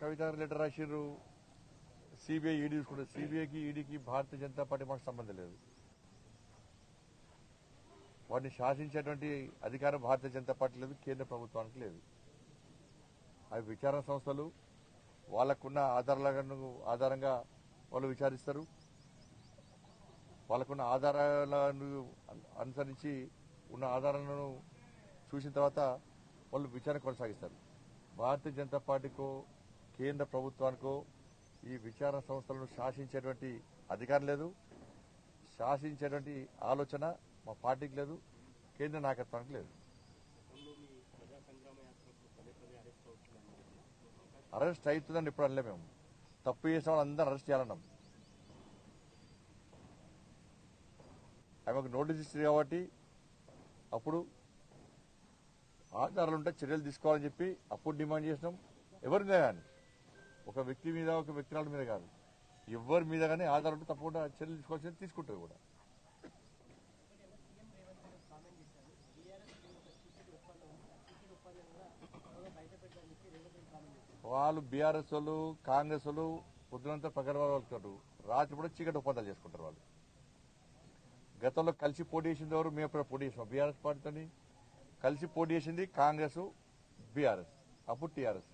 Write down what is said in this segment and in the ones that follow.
కవిత letter రాసిర్రు. CBI ED చూసుకుంటారు సిబిఐకి ఈడీకి భారతీయ జనతా పార్టీ మాకు సంబంధం లేదు. వాటిని శాసించేటువంటి అధికారం భారతీయ జనతా పార్టీ లేదు కేంద్ర ప్రభుత్వానికి లేదు. అవి విచారణ సంస్థలు వాళ్ళకున్న ఆధారాలను ఆధారంగా వాళ్ళు విచారిస్తారు. వాళ్ళకున్న ఆధారాలను అనుసరించి ఉన్న ఆధారాలను చూసిన తర్వాత వాళ్ళు విచారణ కొనసాగిస్తారు. భారతీయ జనతా పార్టీకో కేంద్ర ప్రభుత్వానికో ఈ విచారణ సంస్థలను శాసించేటువంటి అధికారం లేదు. శాసించేటువంటి ఆలోచన మా పార్టీకి లేదు కేంద్ర నాయకత్వానికి లేదు. అరెస్ట్ అవుతుందని ఇప్పుడు అనలే మేము. తప్పు చేసిన వాళ్ళందరూ అరెస్ట్ చేయాలన్నాం. ఆమెకు నోటీస్ ఇస్తుంది కాబట్టి అప్పుడు ఆధారాలు ఉంటే చర్యలు తీసుకోవాలని చెప్పి అప్పుడు డిమాండ్ చేసినాం. ఎవరి కానీ ఒక వ్యక్తి మీద ఒక వ్యక్తిరాల మీద కాదు. ఎవరి మీద కానీ ఆధార్ ఉంటే తప్పకుండా చర్యలు తీసుకోవాల్సింది తీసుకుంటుంది కూడా. వాళ్ళు బీఆర్ఎస్ వాళ్ళు కాంగ్రెస్ వాళ్ళు పొద్దునంతా పగడవాళ్ళు వెళ్తారు రాత్రి కూడా చీకటి ఒప్పందాలు చేసుకుంటారు వాళ్ళు. గతంలో కలిసి పోటీ చేసింది ఎవరు? మేము ఎప్పుడు పోటీ చేసాం బీఆర్ఎస్ పార్టీతోని కలిసి పోటీ చేసింది కాంగ్రెస్ బీఆర్ఎస్. అప్పుడు టీఆర్ఎస్.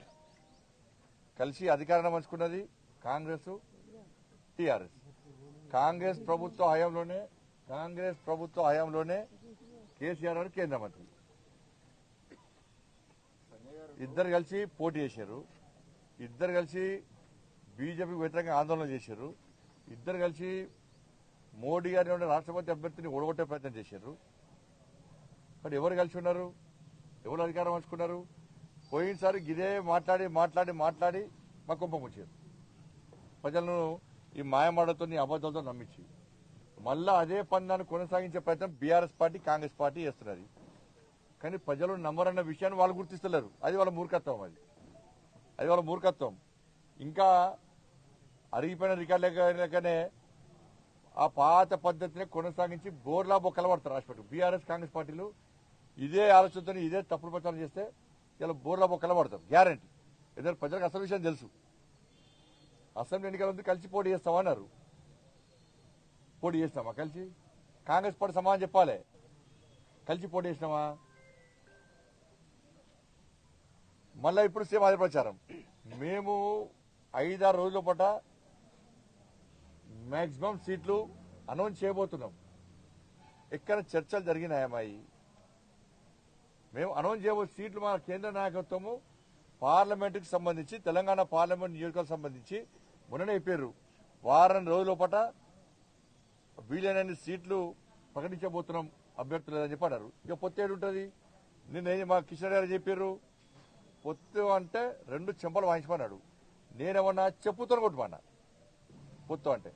కలిసి అధికారాన్ని పంచుకున్నది కాంగ్రెస్ టీఆర్ఎస్. కాంగ్రెస్ ప్రభుత్వ హయాంలోనే కాంగ్రెస్ ప్రభుత్వ హయాంలోనే కేసీఆర్ గారు కేంద్ర మంత్రి. ఇద్దరు కలిసి పోటీ చేశారు. ఇద్దరు కలిసి బీజేపీకి వ్యతిరేకంగా ఆందోళన చేశారు. ఇద్దరు కలిసి మోడీ గారిని ఉండే రాష్ట్రపతి అభ్యర్థిని ఓడగొట్టే ప్రయత్నం చేశారు. మరి ఎవరు కలిసి ఉన్నారు? ఎవరు అధికారం పంచుకున్నారు? పోయినసారి గిదే మాట్లాడి మాట్లాడి మాట్లాడి మా కుంభం వచ్చారు ప్రజలను ఈ మాయమాడతో అబద్ధాలతో నమ్మించి. మళ్ళా అదే పందాన్ని కొనసాగించే ప్రయత్నం బీఆర్ఎస్ పార్టీ కాంగ్రెస్ పార్టీ చేస్తున్నది. కానీ ప్రజలు నమ్మరన్న విషయాన్ని వాళ్ళు గుర్తిస్తలేరు. అది వాళ్ళ మూర్ఖత్వం అది. అది వాళ్ళ మూర్ఖత్వం. ఇంకా అరిగిపోయిన రికార్డులకనే ఆ పాత పద్ధతిని కొనసాగించి బోర్లా బొక్కలు పడతారు రాష్ట్రపతి బీఆర్ఎస్ కాంగ్రెస్ పార్టీలు ఇదే ఆలోచనతో ఇదే తప్పుడు ప్రచారం చేస్తే ఇలా బోర్ల మొక్కలు పడతాం. గ్యారంటీ ఎందుకంటే ప్రజలకు అసలు విషయం తెలుసు. అసెంబ్లీ ఎన్నికల ముందు కలిసి పోటీ చేస్తామన్నారు పోటీ చేస్తామా కలిసి? కాంగ్రెస్ పార్టీ సమానం చెప్పాలి. కలిసి పోటీ చేసినామా? మళ్ళా ఇప్పుడు సేమ్ అదే ప్రచారం. మేము ఐదారు రోజుల పూట మ్యాక్సిమం సీట్లు అనౌన్స్ చేయబోతున్నాం. ఎక్కడ చర్చలు జరిగినాయమ్మాయి మేము అనౌన్స్ చేయబో సీట్లు మన కేంద్ర నాయకత్వము పార్లమెంటుకి సంబంధించి తెలంగాణ పార్లమెంట్ నియోజకవర్గం సంబంధించి మొన్ననే చెప్పారు వారం రోజుల పాట వీలైనన్ని సీట్లు ప్రకటించబోతున్నాం అభ్యర్థులు లేదని చెప్పి అన్నారు. ఇక పొత్తు ఉంటుంది? నిన్న మా కిషన్ గారు చెప్పారు పొత్తు అంటే రెండు చెంపలు వాయించమన్నాడు. నేనేమన్నా చెప్పుతో కొట్టుమన్నా? పొత్తు అంటే.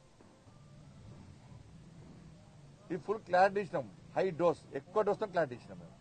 ఈ ఫుల్ క్లారిటీ ఇచ్చినాం హై డోస్ ఎక్కువ డోస్తో క్లారిటీ ఇచ్చినాం మేము.